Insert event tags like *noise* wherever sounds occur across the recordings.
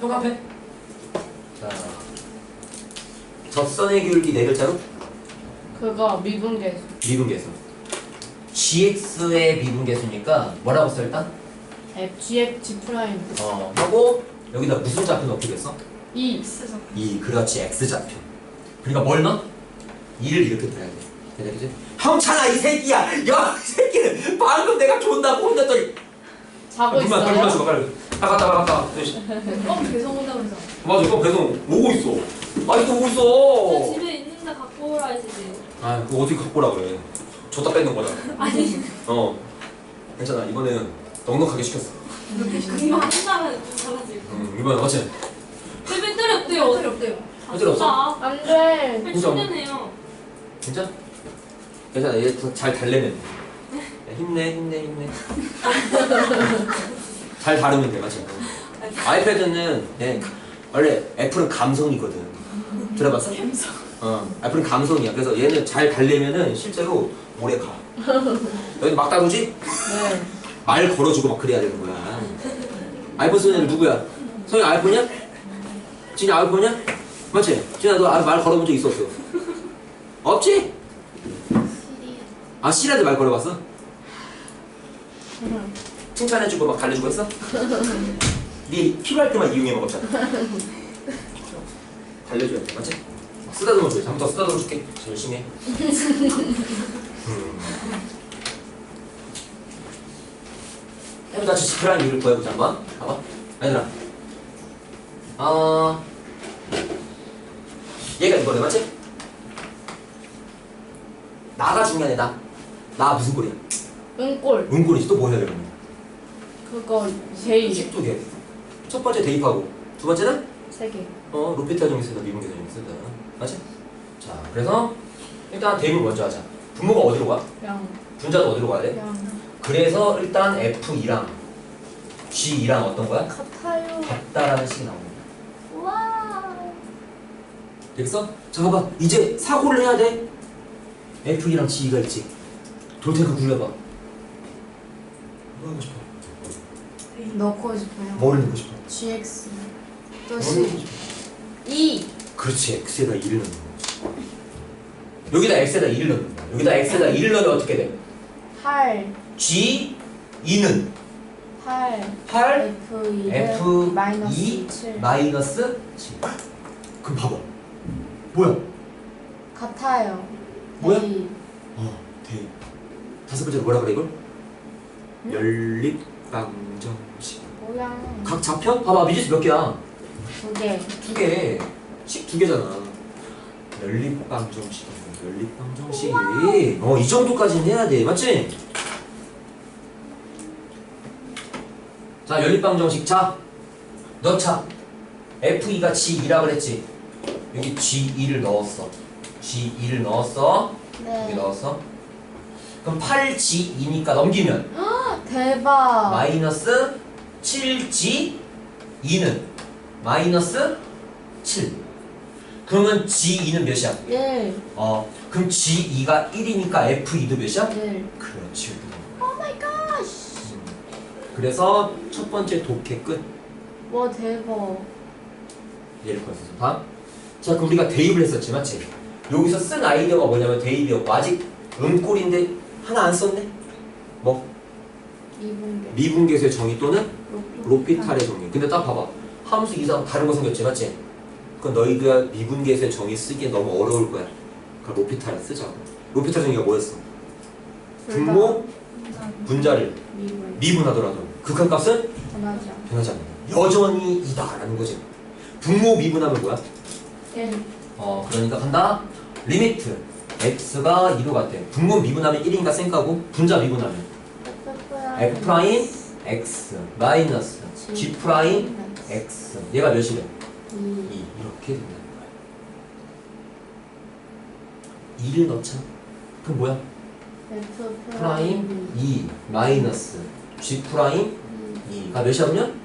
형 앞에. 자, 접선의 기울기 네 글자로 그거 미분계수. 미분계수. gx의 미분계수니까 뭐라고 써 일단? F, GF, G 프라임. 어 하고 여기다 무슨 좌표 넣기겠어? 2. X죠. 2 그렇지 x 좌표. 그러니까 뭘 넣어? 2를 이렇게 들어야 돼. 그지? 형찬아 이 새끼야. 야이 새끼는 방금 내가 존나 혼냈더니. 자고 눈만 눈만 있어요? 줘봐 빨리. 나갔다 나갔다. 껌 계속 온다면서. 맞아 그거 배송 오고 있어. 아직도 오고 저 있어. 집에 있는데 갖고 오라 했지. 아 그거 어떻게 갖고 오라 그래. 줬다 뺏는 거잖아. 아니 어. 괜찮아 이번에는 넉넉하게 시켰어. 금방 한다면 잘하지. 음 이번에 어째? 제 배터리 없대요. 배터리 없대요. 배터리 없어? 안 돼. 빨리 진짜 충전해요. 진짜? 괜찮아 얘 잘 달래면 돼. 야, 힘내 힘내 힘내. *laughs* 잘 다루면 돼 맞지? 아이패드는 예, 원래 애플은 감성이거든. 들어봤어? 감성. 어, 애플은 감성이야. 그래서 얘는 잘 달래면은 실제로 오래 가. 여기 막 다루지? 네. 말 걸어주고 막 그래야 되는 거야. 아이폰 쓰는 애들 누구야? 성이 아이폰이야? 진이 아이폰이야? 맞지? 진아 너 말 걸어본 적 있어 없어? 없지? 아 씨한테 말 걸어봤어? 칭찬해주고 막 달래주고 했어? 네 필요할 때만 이용해 먹었잖아. 달래줘야 돼, 맞지? 막 쓰다듬어 줘. 한번 더 쓰다듬어 줄게. 열심히 해. 음. 해보자. 지프라임 이유를 구해보자 한번. 봐봐. 얘들아. 어. 얘가 이거네, 맞지? 나가 중요해, 나. 나 무슨 꼴이야? 은골. 문꼴이지 또뭐 해야 되는 그거 제일. 12개. 첫 번째 대입하고 두 번째는 세 개. 어 로피타 정리 쓰다 미분계 정리 쓰다 맞지? 자 그래서 일단 대입을 먼저 하자. 분모가 어디로 가? 양. 분자도 어디로 가야 돼? 양. 그래서 일단 F2랑 G2랑 어떤 거야? 같아요. 같다라는 식이 나옵니다. 와. 됐어? 자 봐봐 이제 사고를 해야 돼. F2랑 G2가 있지. 돌 테니까 굴려봐. 뭐 하고 싶어? 넣고 싶어요. 뭐를 넣고 싶어? GX. 또 뭐를 넣고 C. 싶어? 2. 그렇지 x에다 1을 넣는 거지 여기다 x에다 1을 넣는 거야 여기다 x에다 1을 넣으면 어떻게 돼? 8. g 2는 8. 8 F2. F 마이너스 2 7. 마이너스 7 그럼 봐봐 뭐야? 같아요. 뭐야? A. 어 대입 다섯 번째로 뭐라 그래 이걸? 응? 연립방정식 뭐야. 각 좌표? 봐봐 미지수 몇 개야? 두 개. 두개 식두 개잖아 연립방정식 연립방정식 어이 정도까지는 해야 돼 맞지? 자 연립방정식 자 넣자 F2가 G2라 그랬지 여기 G2를 넣었어 G2를 넣었어 여기 네. 넣었어 그럼 8G2니까 넘기면 대박. 마이너스 7G2는 마이너스 7 그러면 G2는 몇이야? 1. 어 그럼 G2가 1이니까 F2도 몇이야? 1. 그렇지 오 마이 갓. 그래서 첫 번째 독해 끝 와 대박. 얘를 구했어 다음 자 그럼 우리가 대입을 했었지 맞지? 여기서 쓴 아이디어가 뭐냐면 대입이었고 아직 음꼴인데 하나 안 썼네 뭐? 미분계. 미분계수의 정의 또는 로피탈. 로피탈의 정의 근데 딱 봐봐 함수 이상 다른 거 생겼지 맞지? 그건 너희가 미분계수의 정의 쓰기에 너무 어려울 거야 그럼 로피탈을 쓰자고 로피탈 정의가 뭐였어? 분모 분자를 미분. 미분하더라도 극한값은. 변하지 않는다 여전히 이다라는 거지 분모 미분하면 뭐야? 1. 어 그러니까 간다 리미트 x가 2로 같대 분모 미분하면 1인가 쌩까고 분자 미분하면 f 프라임 x 마이너스 g 프라임 x 얘가 몇이래? 2. 2 이렇게 된다는 거야 2를 넣자 그럼 뭐야? F 프라임 2 마이너스 g 프라임 2가 몇이야 그러면?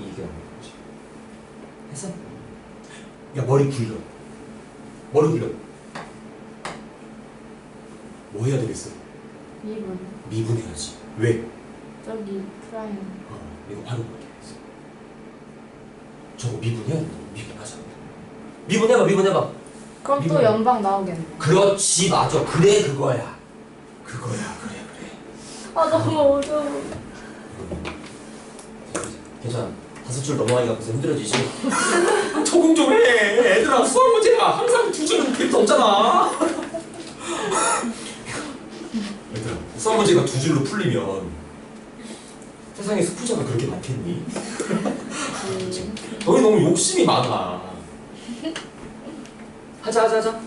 2가 오는 거지 했어? 야 머리 굴려 머리 굴려 뭐 해야 되겠어? 미분. 미분해야지 왜? 저기 프라임. 어, 이거 활용하게 저거 미분해야 된다. 미분 하자. 미분해봐, 미분해봐. 그럼 또 미분. 연방 나오겠네. 그렇지, 맞아. 그래, 그거야. 그거야, 그래, 그래. 아 너무 어려워. 괜찮아. 다섯 줄 넘어가기가 벌써 힘들어지지? *laughs* 적응 좀 해. 애들아, 수학 문제가 항상 두 줄은 필요 없잖아. *laughs* 얘들아, 수학 문제가 두 줄로 풀리면 세상에 스쿠자가 그렇게 많겠니? *laughs* 너희 너무 욕심이 많아. 하자, 하자, 하자.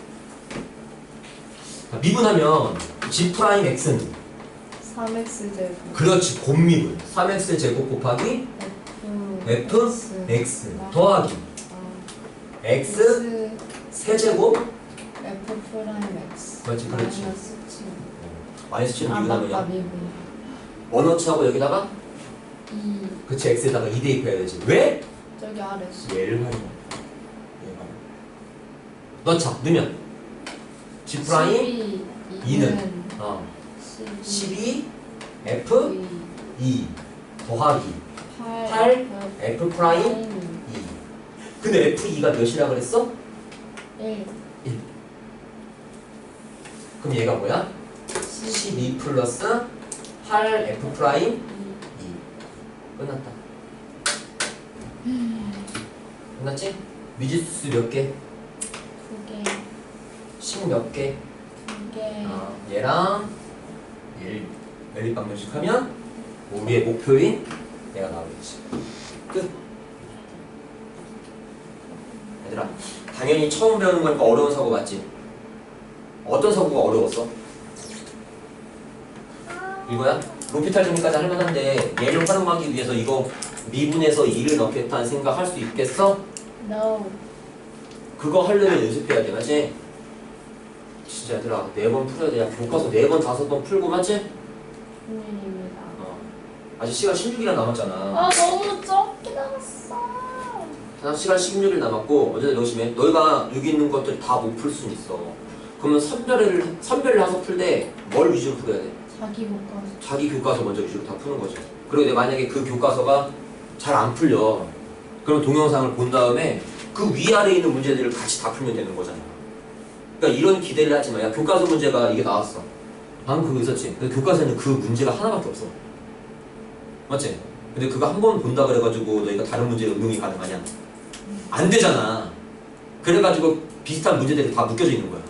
자, 미분하면 g 프라임 x는 3x 제곱. 그렇지 곱미분 3x 제곱 곱하기 f x 더하기 x x 세제곱 f 프라임 x. 그렇지, 그렇지. 마이너스 7. 마이너스 7은 아 맞다 미분하면요 미분. 원어치하고 여기다가 2 그치 x에다가 2 대입 해야 되지. 왜? 저기 아래. 수. 얘를 얘가 넣자 넣으면. G 프라임 12 2는. 어. 12 f 2 더하기 8 8 f 프라임 2 근데 f2가 몇이라 그랬어? 1 그럼 얘가 뭐야? 12 플러스 8 f 프라임 2 끝났다 끝났지? 미지수 몇 개? 2개 10몇 개? 2개 어, 얘랑 1 연립방정식 하면 우리의 목표인 얘가 나오겠지 끝 얘들아 당연히 처음 배우는 거니까 어려운 사고 맞지? 어떤 사고가 어려웠어? 이거야? 로피탈 정리까지 할만한데 얘를 활용하기 위해서 이거 미분해서 2를 넣겠다는 생각 할 수 있겠어? no 그거 하려면 연습해야 돼 맞지? 진짜 얘들아 네 번 풀어야 돼 야, 교과서 네 번 다섯 번 풀고 맞지? 큰일입니다 어. 아직 시간 16일이나 남았잖아 아 너무 적게 남았어 자, 시간 16일 남았고 어제 넣으시면 너희가 여기 있는 것들 다 못 풀 수는 있어 그러면 선별을 선별을 해서 풀 때 뭘 위주로 풀어야 돼? 자기 교과서 자기 교과서 먼저 위주로 다 푸는 거죠. 그리고 내가 만약에 그 교과서가 잘 안 풀려. 그럼 동영상을 본 다음에 그 위아래에 있는 문제들을 같이 다 풀면 되는 거잖아. 그러니까 이런 기대를 하지 마. 야, 교과서 문제가 이게 나왔어. 방금 그거 있었지. 근데 교과서에는 그 문제가 하나밖에 없어. 맞지? 근데 그거 한 번 본다 그래가지고 너희가 다른 문제에 응용이 가능하냐? 안 되잖아. 그래가지고 비슷한 문제들이 다 묶여져 있는 거야.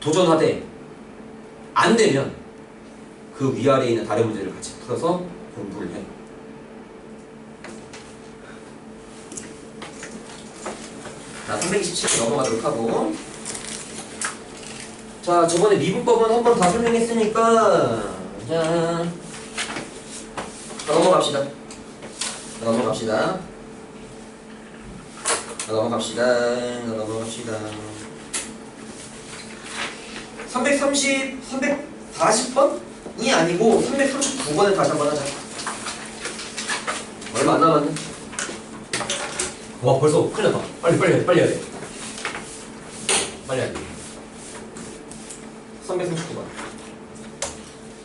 도전하되 안 되면 그 위아래에 있는 다른 문제를 같이 풀어서 공부를 해. 자, 327 넘어가도록 하고. 자, 저번에 미분법은 한 번 다 설명했으니까, 자, 자, 넘어갑시다. 자, 넘어갑시다. 자, 넘어갑시다. 자, 넘어갑시다. 330, 340번이 아니고 339번을 다시 한번 하자. 얼마 안 남았네. 와 벌써 큰일 났다. 빨리 빨리 해, 빨리 해야 돼. 빨리 해야 돼. 339번.